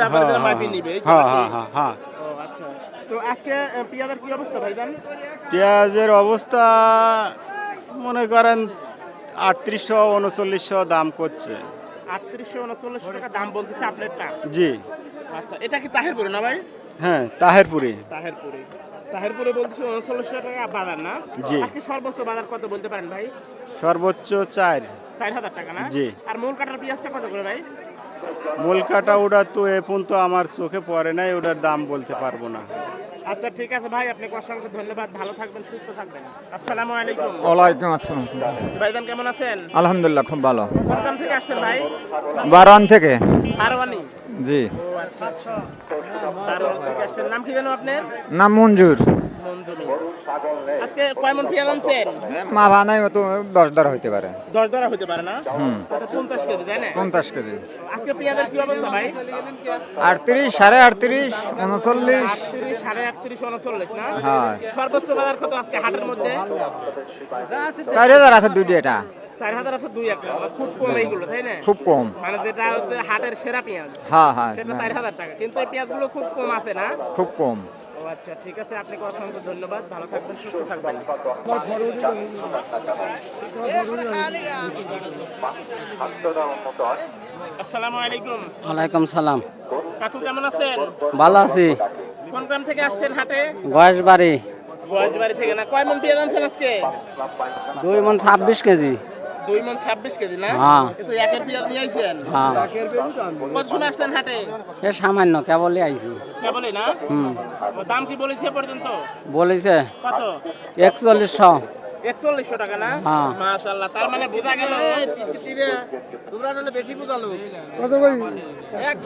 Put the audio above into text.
তারপরে যারা নিবে হ্যাঁ হ্যাঁ হ্যাঁ হ্যাঁ। ও আচ্ছা। তো আজকে পেঁয়াজের কি অবস্থা ভাইজান পেঁয়াজের অবস্থা মনে করেন আটত্রিশশো উনচল্লিশশো দাম করছে। আটত্রিশশো উনচল্লিশশো টাকা দাম বলতেছে আপনারটা জি। আচ্ছা এটা কি তাহেরপুরে না ভাই? হ্যাঁ তাহেরপুরি। তাহেরপুরে। তাহেরপুরে বলতেছে উনচল্লিশশো টাকা বাজার না? জি। আজকে সর্বোচ্চ বাজার কত বলতে পারেন ভাই? সর্বোচ্চ চার। চার হাজার টাকা না? জি। আর মূল কাটার পেঁয়াজটা কত করে ভাই? মূল কাটা ওটা তো এ পর্যন্ত আমার চোখে পড়ে নাই ওটার দাম বলতে পারব না। আচ্ছা ঠিক আছে ভাই আপনাকে অসংখ্য ধন্যবাদ। ভালো থাকবেন সুস্থ থাকবেন। আসসালামু আলাইকুম। ওয়ালাইকুম আসসালাম। ভাইজান কেমন আছেন? আলহামদুলিল্লাহ খুব ভালো। কোন থেকে আসছেন ভাই? বারান থেকে। হারওয়ানি জি। ও আচ্ছা আচ্ছা। হারওয়ানি থেকে আসছেন। নাম কি জানো আপনার? নাম মঞ্জুর। মঞ্জুরি। আজকে কয় মন পেঁয়াজ আনছেন? মা বানাই তো দশ দর হইতে পারে। দশ ধরা হতে পারে না? পঞ্চাশ কেজি তাই না? পঞ্চাশ কেজি। আজকে পেঁয়াজের কি অবস্থা ভাই? আটত্রিশ সাড়ে আটত্রিশ উনচল্লিশ। আটত্রিশ সাড়ে আটত্রিশ উনচল্লিশ না? হ্যাঁ। সর্বোচ্চ বাজার কত আজকে হাটের মধ্যে? চার হাজার আছে দুটি এটা। চার হাজার আছে দুই একটা খুব কম এইগুলো তাই না? খুব কম। মানে যেটা হচ্ছে হাটের সেরা পেঁয়াজ। হ্যাঁ হ্যাঁ সেটা চার হাজার টাকা কিন্তু এই পেঁয়াজগুলো খুব কম আছে না? খুব কম। আচ্ছা ঠিক আছে আপনাকে অসংখ্য ধন্যবাদ ভালো থাকবেন সুস্থ থাকবেন। আসসালামু আলাইকুম। ওয়ালাইকুম সালাম। কাকু কেমন আছেন? ভালো আছি। কোন গ্রাম থেকে আসছেন হাটে? বয়স বাড়ি গোয়াজবাড়ি থেকে না কয় মন পেঁয়াজ আনছেন আজকে? দুই মন ছাব্বিশ কেজি। দুই মন ছাব্বিশ কেজি না? হ্যাঁ। কিন্তু একের পেঁয়াজ নিয়ে আইছেন? হ্যাঁ। কত সময় আসছেন হাটে? এ সামান্য কেবলই আইছি। কেবলই না? হুম। দাম কি বলেছে পর্যন্ত? বলেছে কত? একচল্লিশশো। একচল্লিশশো টাকা না? হ্যাঁ। মাশাল্লাহ তার মানে বোঝা গেল তোমরা বেশি বোঝালো